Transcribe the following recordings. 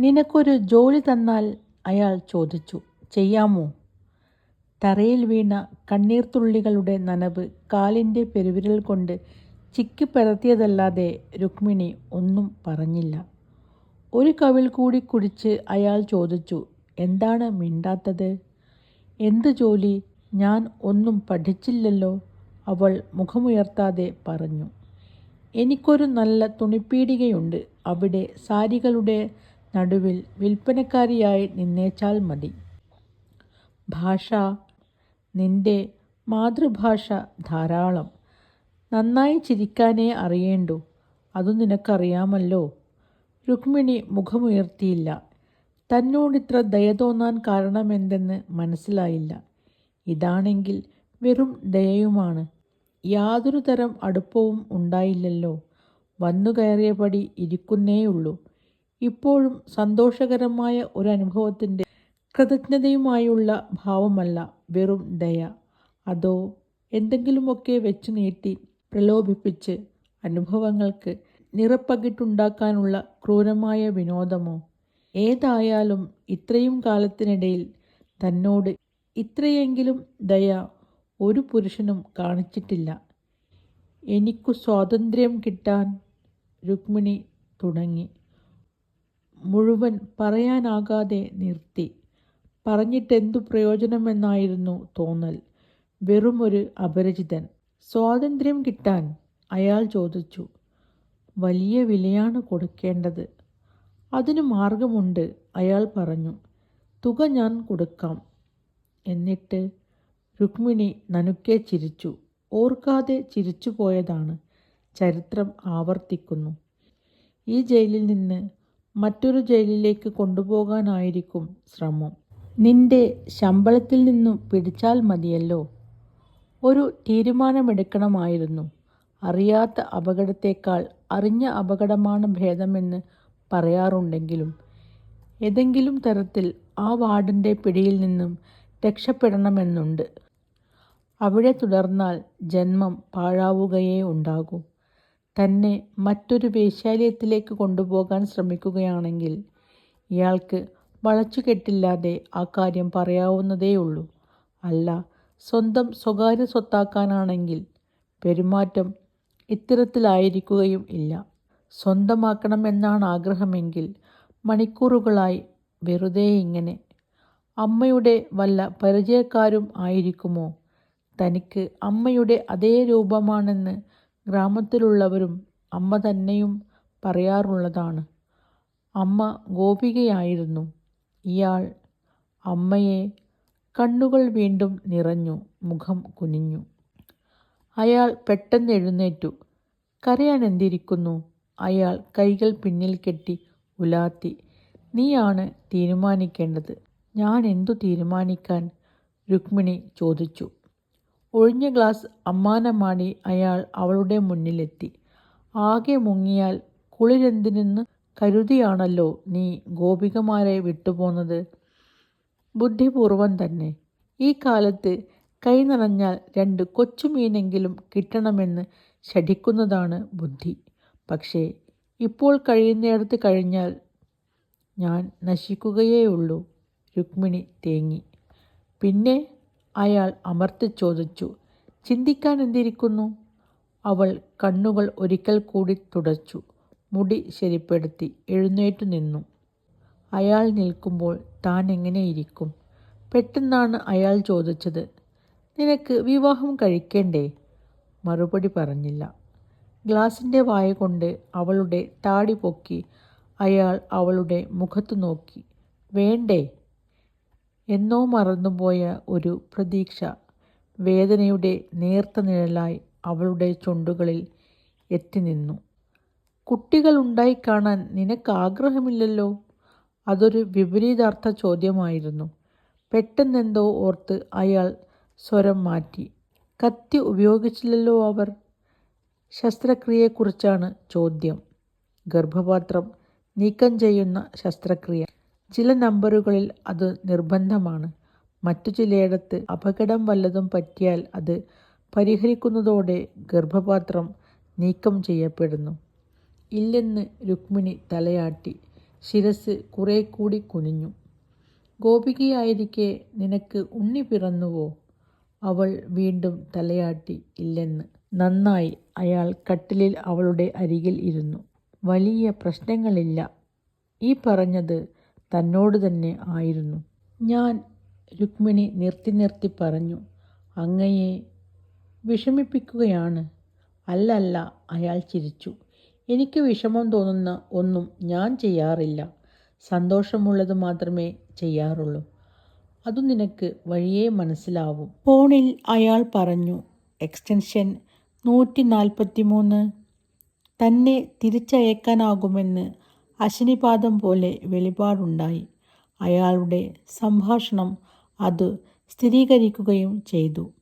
നിനക്കൊരു ജോലി തന്നാൽ അയാൾ ചോദിച്ചു. ചെയ്യാമോ? തറയിൽ വീണ കണ്ണീർത്തുള്ളികളുടെ നനവ് കാലിന്റെ പെരുവിരൽ കൊണ്ട് ചിക്കി പരത്തിയതല്ലാതെ രുക്മിണി ഒന്നും പറഞ്ഞില്ല. ഒരു കവിൾ കൂടി കുടിച്ച് അയാൾ ചോദിച്ചു എന്താണ് മിണ്ടാത്തത്? എന്ത് ജോലി? ഞാൻ ഒന്നും പഠിച്ചില്ലല്ലോ. അവൾ മുഖമുയർത്താതെ പറഞ്ഞു എനിക്കൊരു നല്ല തുണിപ്പീടികയുണ്ട്. അവിടെ സാരികളുടെ നടുവിൽ വിൽപ്പനക്കാരിയായി നിന്നേച്ചാൽ മതി. ഭാഷ നിന്റെ മാതൃഭാഷ ധാരാളം. നന്നായി ചിരിക്കാനേ അറിയേണ്ടു. അതു നിനക്കറിയാമല്ലോ. രുക്മിണി മുഖമുയർത്തിയില്ല. തന്നോടിത്ര ദയ തോന്നാൻ കാരണമെന്തെന്ന് മനസ്സിലായില്ല. ഇതാണെങ്കിൽ വെറും ദയയുമാണ്. യാതൊരു തരം അടുപ്പവും ഉണ്ടായില്ലല്ലോ. വന്നു കയറിയപടി ഇരിക്കുന്നേയുള്ളൂ. ഇപ്പോഴും സന്തോഷകരമായ ഒരനുഭവത്തിന്റെ കൃതജ്ഞതയുമായുള്ള ഭാവമല്ല വെറും ദയ. അതോ എന്തെങ്കിലുമൊക്കെ വെച്ച് നീട്ടി പ്രലോഭിപ്പിച്ച് അനുഭവങ്ങൾക്ക് നിറപ്പകിട്ടുണ്ടാക്കാനുള്ള ക്രൂരമായ വിനോദമോ? ഏതായാലും ഇത്രയും കാലത്തിനിടയിൽ തന്നോട് ഇത്രയെങ്കിലും ദയ ഒരു പുരുഷനും കാണിച്ചിട്ടില്ല. എനിക്കു സ്വാതന്ത്ര്യം കിട്ടാൻ രുക്മിണി തുടങ്ങി. മുഴുവൻ പറയാനാകാതെ നിർത്തി. പറഞ്ഞിട്ടെന്തു പ്രയോജനമെന്നായിരുന്നു തോന്നൽ. വെറുമൊരു അപരിചിതൻ. സ്വാതന്ത്ര്യം കിട്ടാൻ അയാൾ ചോദിച്ചു വലിയ വിലയാണ് കൊടുക്കേണ്ടത്? അതിന് മാർഗമുണ്ട് അയാൾ പറഞ്ഞു. തുക ഞാൻ കൊടുക്കാം. എന്നിട്ട് രുക്മിണി നനുക്കെ ചിരിച്ചു. ഓർക്കാതെ ചിരിച്ചു പോയതാണ് ചരിത്രം ആവർത്തിക്കുന്നു. ഈ ജയിലിൽ നിന്ന് മറ്റൊരു ജയിലിലേക്ക് കൊണ്ടുപോകാനായിരിക്കും ശ്രമം. നിന്റെ ശമ്പളത്തിൽ നിന്നും പിടിച്ചാൽ മതിയല്ലോ. ഒരു തീരുമാനമെടുക്കണമായിരുന്നു. അറിയാത്ത അപകടത്തേക്കാൾ അറിഞ്ഞ അപകടമാണ് ഭേദമെന്ന് പറയാറുണ്ടെങ്കിലും ഏതെങ്കിലും തരത്തിൽ ആ വാർഡിന്റെ പിടിയിൽ നിന്നും രക്ഷപ്പെടണമെന്നുണ്ട്. അവിടെ തുടർന്നാൽ ജന്മം പാഴാവുകയേ ഉണ്ടാകൂ. തന്നെ മറ്റൊരു വേശ്യാലയത്തിലേക്ക് കൊണ്ടുപോകാൻ ശ്രമിക്കുകയാണെങ്കിൽ ഇയാൾക്ക് വളച്ചുകെട്ടില്ലാതെ ആ കാര്യം പറയാവുന്നതേയുള്ളൂ. അല്ല സ്വന്തം സ്വകാര്യ സ്വത്താക്കാനാണെങ്കിൽ പെരുമാറ്റം ഇത്തരത്തിലായിരിക്കുകയും ഇല്ല. സ്വന്തമാക്കണമെന്നാണ് ആഗ്രഹമെങ്കിൽ മണിക്കൂറുകളായി വെറുതെ ഇങ്ങനെ അമ്മയുടെ വല്ല പരിചയക്കാരും ആയിരിക്കുമോ? തനിക്ക് അമ്മയുടെ അതേ രൂപമാണെന്ന് ഗ്രാമത്തിലുള്ളവരും അമ്മ തന്നെയും പറയാറുള്ളതാണ്. അമ്മ ഗോപികയായിരുന്നു. ഇയാൾ അമ്മയെ കണ്ണുകൾ വീണ്ടും നിറഞ്ഞു മുഖം കുനിഞ്ഞു. അയാൾ പെട്ടെന്ന് എഴുന്നേറ്റു. കരയാൻ എന്തിരിക്കുന്നു? അയാൾ കൈകൾ പിന്നിൽ കെട്ടി ഉലാത്തി. നീയാണ് തീരുമാനിക്കേണ്ടത്. ഞാൻ എന്തു തീരുമാനിക്കാൻ? രുക്മിണി ചോദിച്ചു. ഒഴിഞ്ഞ ഗ്ലാസ് അമ്മാനമാടി അയാൾ അവളുടെ മുന്നിലെത്തി. ആകെ മുങ്ങിയാൽ കുളിരെന്തിനെന്ന് കരുതിയാണല്ലോ നീ ഗോപികമാരെ വിട്ടുപോന്നത്. ബുദ്ധിപൂർവം തന്നെ. ഈ കാലത്ത് കൈ നിറഞ്ഞാൽ രണ്ട് കൊച്ചുമീനെങ്കിലും കിട്ടണമെന്ന് ശഠിക്കുന്നതാണ് ബുദ്ധി. പക്ഷേ ഇപ്പോൾ കഴിയുന്നിടത്ത് കഴിഞ്ഞാൽ ഞാൻ നശിക്കുകയേ ഉള്ളൂ രുക്മിണി തേങ്ങി. പിന്നെ അയാൾ അമർത്തി ചോദിച്ചു ചിന്തിക്കാൻ എന്തിരിക്കുന്നു? അവൾ കണ്ണുകൾ ഒരിക്കൽ കൂടി തുടച്ചു മുടി ശരിപ്പെടുത്തി എഴുന്നേറ്റു നിന്നു. അയാൾ നിൽക്കുമ്പോൾ താൻ എങ്ങനെയിരിക്കും പെട്ടെന്നാണ് അയാൾ ചോദിച്ചത്. നിനക്ക് വിവാഹം കഴിക്കേണ്ടേ? മറുപടി പറഞ്ഞില്ല. ഗ്ലാസിന്റെ വായ കൊണ്ട് അവളുടെ താടി പൊക്കി അയാൾ അവളുടെ മുഖത്ത് നോക്കി. വേണ്ടേ? എന്നോ മറന്നുപോയ ഒരു പ്രതീക്ഷ വേദനയുടെ നേർത്ത നിഴലായി അവളുടെ ചുണ്ടുകളിൽ എത്തി നിന്നു കുട്ടികൾ ഉണ്ടായി കാണാൻ നിനക്ക് ആഗ്രഹമില്ലല്ലോ? അതൊരു വിപരീതാർത്ഥ ചോദ്യമായിരുന്നു. പെട്ടെന്നെന്തോ ഓർത്ത് അയാൾ സ്വരം മാറ്റി. കത്തി ഉപയോഗിച്ചില്ലല്ലോ അവർ? ശസ്ത്രക്രിയയെക്കുറിച്ചാണ് ചോദ്യം. ഗർഭപാത്രം നീക്കം ചെയ്യുന്ന ശസ്ത്രക്രിയ. ചില നമ്പറുകളിൽ അത് നിർബന്ധമാണ്. മറ്റു ചിലയിടത്ത് അപകടം വല്ലതും പറ്റിയാൽ അത് പരിഹരിക്കുന്നതോടെ ഗർഭപാത്രം നീക്കം ചെയ്യപ്പെടുന്നു. ഇല്ലെന്ന് രുക്മിണി തലയാട്ടി. ശിരസ് കുറെ കൂടി കുനിഞ്ഞു. ഗോപികയായിരിക്കെ നിനക്ക് ഉണ്ണി പിറന്നുവോ? അവൾ വീണ്ടും തലയാട്ടി. ഇല്ലെന്ന്. നന്നായി. അയാൾ കട്ടിലിൽ അവളുടെ അരികിൽ ഇരുന്നു. വലിയ പ്രശ്നങ്ങളില്ല. ഈ പറഞ്ഞത് തന്നോട് തന്നെ ആയിരുന്നു. ഞാൻ രുക്മിണി നിർത്തി നിർത്തി പറഞ്ഞു അങ്ങയെ വിഷമിപ്പിക്കുകയാണ്. അല്ലല്ല അല്ല അയാൾ ചിരിച്ചു. എനിക്ക് വിഷമം തോന്നുന്ന ഒന്നും ഞാൻ ചെയ്യാറില്ല. സന്തോഷമുള്ളത് മാത്രമേ ചെയ്യാറുള്ളൂ. അതു നിനക്ക് വഴിയേ മനസ്സിലാവും. ഫോണിൽ അയാൾ പറഞ്ഞു എക്സ്റ്റൻഷൻ നൂറ്റി നാൽപ്പത്തി മൂന്ന് തന്നെ തിരിച്ചയക്കാനാകുമെന്ന് അശനിപാതം പോലെ വെളിപാടുണ്ടായി. അയാളുടെ സംഭാഷണം അത് സ്ഥിരീകരിക്കുകയും ചെയ്തു.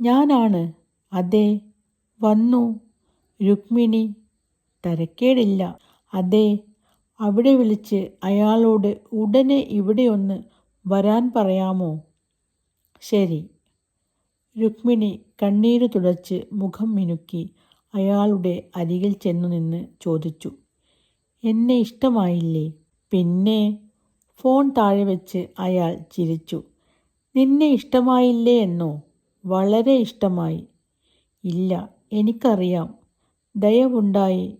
ഞാനാണ്. അതെ. വന്നു. രുക്മിണി. തരക്കേടില്ല. അതെ. അവിടെ വിളിച്ച് അയാളോട് ഉടനെ ഇവിടെ ഒന്ന് വരാൻ പറയാമോ? ശരി. രുക്മിണി കണ്ണീര് തുടച്ച് മുഖം മിനുക്കി അയാളുടെ അരികിൽ ചെന്നു നിന്ന് ചോദിച്ചു. എന്നെ ഇഷ്ടമായില്ലേ? പിന്നെ ഫോൺ താഴെ വെച്ച് അയാൾ ചിരിച്ചു. നിന്നെ ഇഷ്ടമായില്ലേ എന്നോ? വളരെ ഇഷ്ടമായി. ഇല്ല എനിക്കറിയാം. ദയവുണ്ടായി.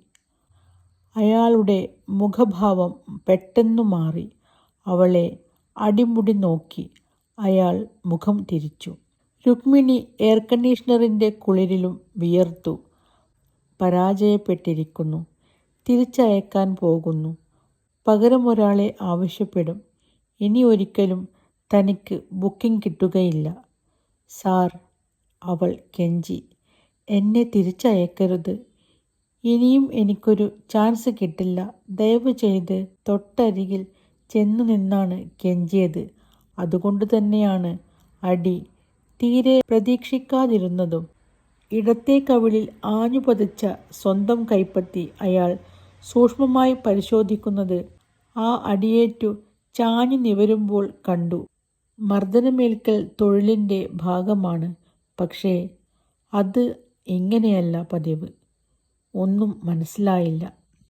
അയാളുടെ മുഖഭാവം പെട്ടെന്നു മാറി. അവളെ അടിമുടി നോക്കി അയാൾ മുഖം തിരിച്ചു. രുക്മിണി എയർ കണ്ടീഷണറിന്റെ കുളിരിലും വിയർത്തു. പരാജയപ്പെട്ടിരിക്കുന്നു. തിരിച്ചയക്കാൻ പോകുന്നു. പകരം ഒരാളെ ആവശ്യപ്പെടും. ഇനി ഒരിക്കലും തനിക്ക് ബുക്കിംഗ് കിട്ടുകയില്ല. സാർ അവൾ കെഞ്ചി. എന്നെ തിരിച്ചയക്കരുത്. ഇനിയും എനിക്കൊരു ചാൻസ് കിട്ടില്ല. ദയവ് ചെയ്ത് തൊട്ടരികിൽ ചെന്നു നിന്നാണ് കെഞ്ചിയത്. അതുകൊണ്ട് തന്നെയാണ് അടി തീരെ പ്രതീക്ഷിക്കാതിരുന്നതും. ഇടത്തെ കവിളിൽ ആഞ്ഞു പതിച്ച സ്വന്തം കൈപ്പത്തി അയാൾ സൂക്ഷ്മമായി പരിശോധിക്കുന്നത്. ആ അടിയേറ്റു ചാഞ്ഞു നിവരുമ്പോൾ കണ്ടു. മർദ്ദനമേൽക്കൽ തൊഴിലിന്റെ ഭാഗമാണ്. പക്ഷേ അത് ഇങ്ങനെയല്ല പതിവ്? ഒന്നും മനസ്സിലായില്ല.